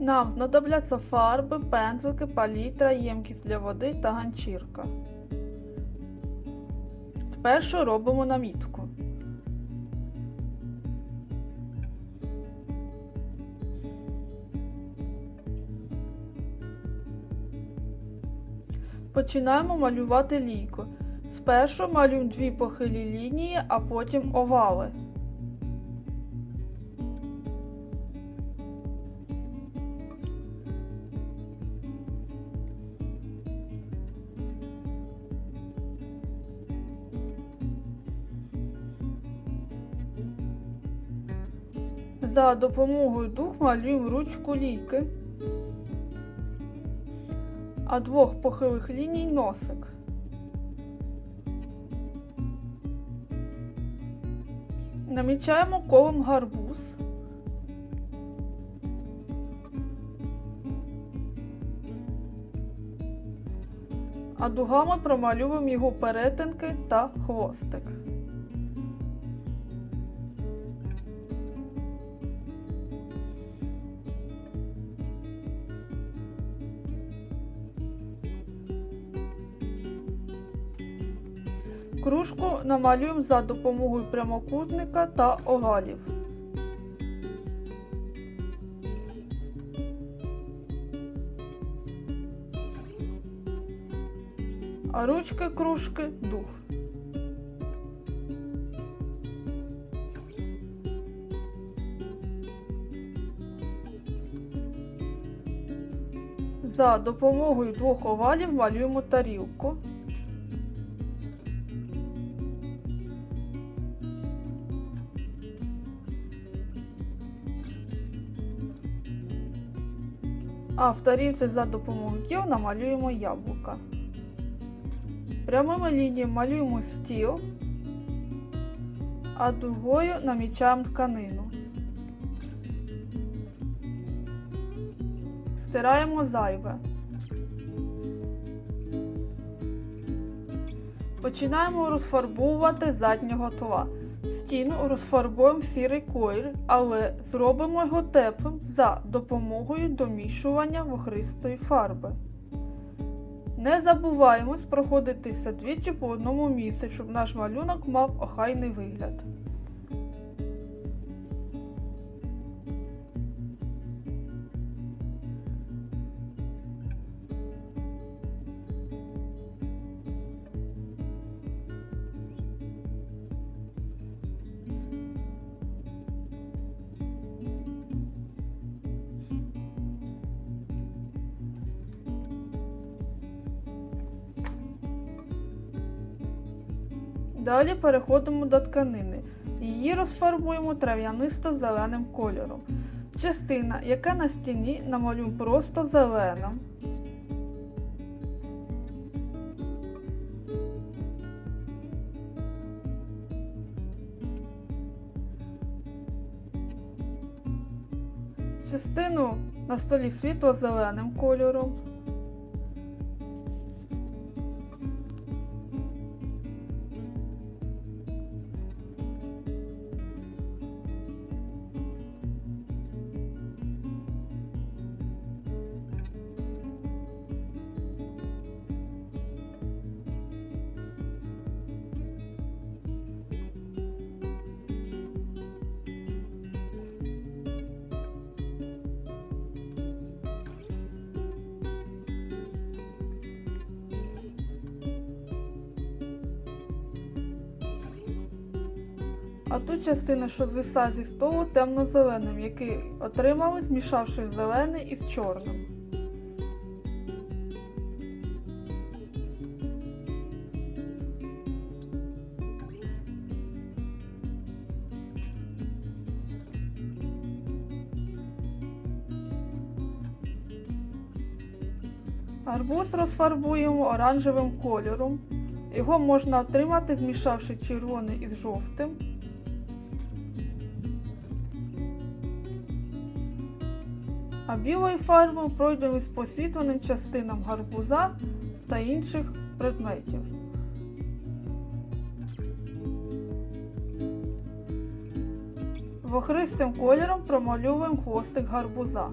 Нам знадобляться фарби, пензлики, палітра, ємкість для води та ганчірка. Спершу робимо намітку. Починаємо малювати лійку. Спершу малюємо дві похилі лінії, а потім овали. За допомогою дух малюємо ручку лійки, а двох похилих ліній носик. Намічаємо колом гарбуз. А дугами промалюємо його перетинки та хвостик. Кружку намалюємо за допомогою прямокутника та огалів. А ручки кружки дух. За допомогою двох овалів малюємо тарілку. А в тарілці за допомогою намалюємо яблука. Прямими лініями малюємо стіл, а дугою намічаємо тканину. Стираємо зайве. Починаємо розфарбовувати заднього тла. Стіну розфарбуємо сірий колір, але зробимо його теплим за допомогою домішування вохристої фарби. Не забуваємось проходитися двічі по одному місці, щоб наш малюнок мав охайний вигляд. Далі переходимо до тканини. Її розфарбуємо трав'янисто-зеленим кольором. Частина, яка на стіні, намалюємо просто зеленим. Частину на столі світло-зеленим кольором. А ту частину, що звисає зі столу, темно-зеленим, який отримали, змішавши зелений із чорним. Арбуз розфарбуємо оранжевим кольором. Його можна отримати, змішавши червоний із жовтим. а білою фарбою пройдемось по світленим частинам гарбуза та інших предметів. Вохристим кольором промальовуємо хвостик гарбуза.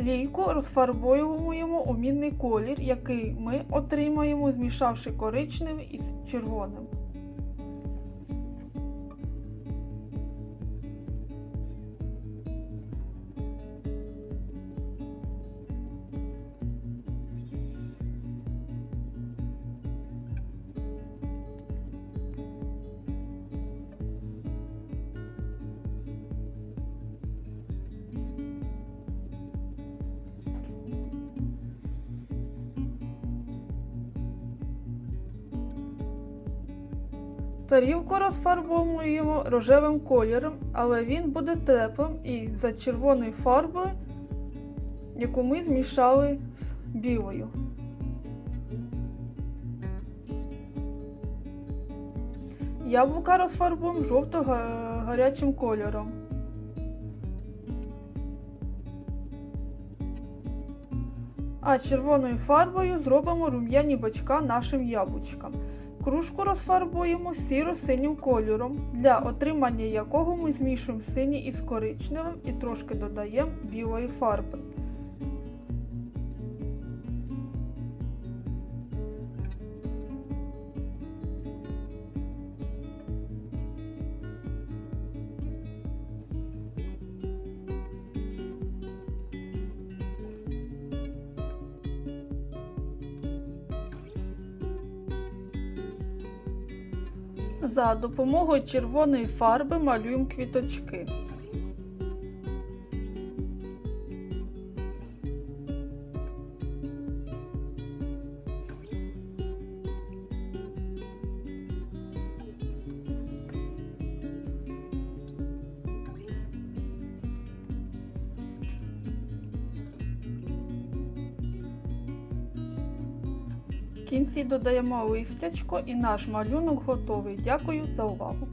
Лійку розфарбовуємо у мінний колір, який ми отримаємо, змішавши коричневий із червоним. Тарілку розфарбовуємо рожевим кольором, але він буде теплим і за червоною фарбою, яку ми змішали з білою. Яблука розфарбуємо жовто-гарячим кольором. А червоною фарбою зробимо рум'яні бочка нашим яблучкам. Кружку розфарбуємо сіро-синім кольором, для отримання якого ми змішуємо синій із коричневим і трошки додаємо білої фарби. За допомогою червоної фарби малюємо квіточки. Кінці додаємо листячко і наш малюнок готовий. Дякую за увагу!